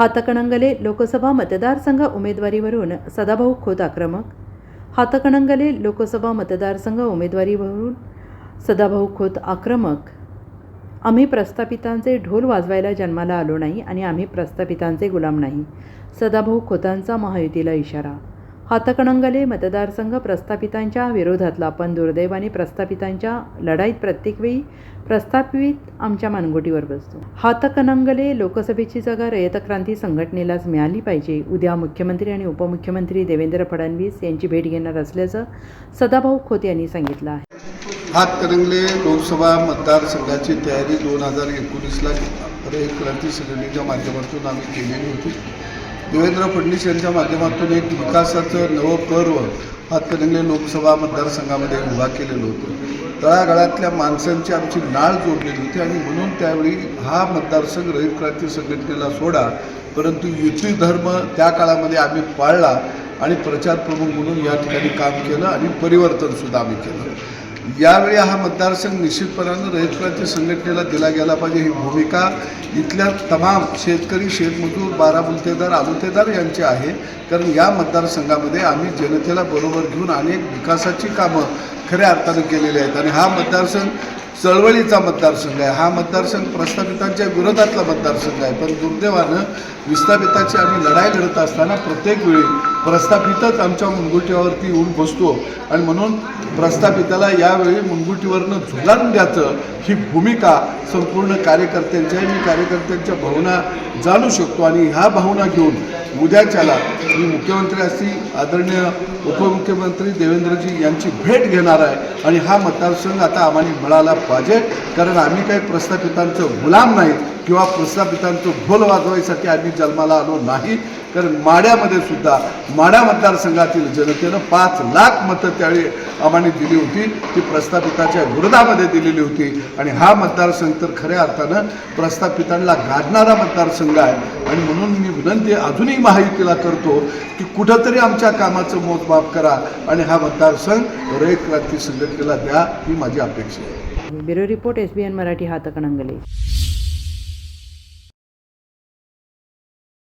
हातकणंगले लोकसभा मतदारसंघ उमेदवारीवरून सदाभाऊ खोत आक्रमक. हातकणंगले लोकसभा मतदारसंघ उमेदवारीवरून सदाभाऊ खोत आक्रमक. आम्ही प्रस्थापितांचे ढोल वाजवायला जन्माला आलो नाही आणि आम्ही प्रस्थापितांचे गुलाम नाही. सदाभाऊ खोतांचा महायुतीला इशारा. हातकणंगले मतदारसंघ प्रस्थापितांच्या विरोधातला पण दुर्दैवाने प्रस्थापितांच्या लढाईत प्रत्येक वेळी प्रस्थापित आमच्या मानगोटीवर बसतो. हातकणंगले लोकसभेची जागा रयत क्रांती संघटनेलाच मिळाली पाहिजे. उद्या मुख्यमंत्री आणि उपमुख्यमंत्री देवेंद्र फडणवीस यांची भेट घेणार असल्याचं सदाभाऊ खोत यांनी सांगितलं आहे. हातकणंगले लोकसभा मतदारसंघाची तयारी दोन हजार एकोणीसला रयत क्रांती संघटनेच्या माध्यमातून आम्ही केलेली होती. देवेंद्र फडणवीस यांच्या माध्यमातून एक विकासाचं नवं पर्व हातकणंगले लोकसभा मतदारसंघामध्ये उभा केलेलं होतं. तळागाळातल्या माणसांची आमची नाळ जोडलेली होती आणि म्हणून त्यावेळी हा मतदारसंघ रयत क्रांती संघटनेला सोडा परंतु युती धर्म त्या काळामध्ये आम्ही पाळला आणि प्रचार प्रमुख म्हणून या ठिकाणी काम केलं आणि परिवर्तनसुद्धा आम्ही केलं. यावेळी हा मतदारसंघ निश्चितपणानं रयत क्रांती संघटनेला दिला गेला पाहिजे. ही भूमिका इथल्या तमाम शेतकरी शेतमजूर बारा बुलतेदार आलुतेदार यांची आहे. कारण या मतदारसंघामध्ये आम्ही जनतेला बरोबर घेऊन अनेक विकासाची कामं खऱ्या अर्थानं केलेली आहेत. आणि हा मतदारसंघ चळवळीचा मतदारसंघ आहे. हा मतदारसंघ प्रस्थापितांच्या विरोधातला मतदारसंघ आहे. पण दुर्दैवानं विस्थापिताची आम्ही लढाई लढत असताना प्रत्येक वेळी प्रस्थापितच आमच्या मुनगुटीवरती येऊन बसतो. आणि म्हणून प्रस्थापिताला यावेळी मुनगुटीवरनं झुलान द्यायचं ही भूमिका संपूर्ण कार्यकर्त्यांच्या मी कार्यकर्त्यांच्या भावना जाणू शकतो आणि ह्या भावना घेऊन उद्याच्याला मी मुख्यमंत्री असती आदरणीय उपमुख्यमंत्री देवेंद्रजी यांची भेट घेणार आहे. आणि हा मतदारसंघ आता आम्हाला मिळाला पाहिजे. कारण आम्ही काही प्रस्थापितांचं गुलाम नाही किंवा प्रस्थापितांचं ढोल वाजवायसाठी आम्ही जन्माला आलो नाही. कारण माड्यामध्ये सुद्धा माड्या मतदारसंघातील जनतेनं पाच लाख मतं त्यावेळी आम्हाला दिली होती. ती प्रस्थापिताच्या विरोधामध्ये दिलेली होती. आणि हा मतदारसंघ तर खऱ्या अर्थानं प्रस्थापितांना गाडणारा मतदारसंघ आहे. आणि म्हणून मी विनंती अजूनही महायुतीला करतो की कुठंतरी आमच्या कामाचं मोजमाप करा आणि हा मतदारसंघ रयत क्रांती संघटनेला द्या ही माझी अपेक्षा आहे. Bureau report S B N Marathi Hatkanangale.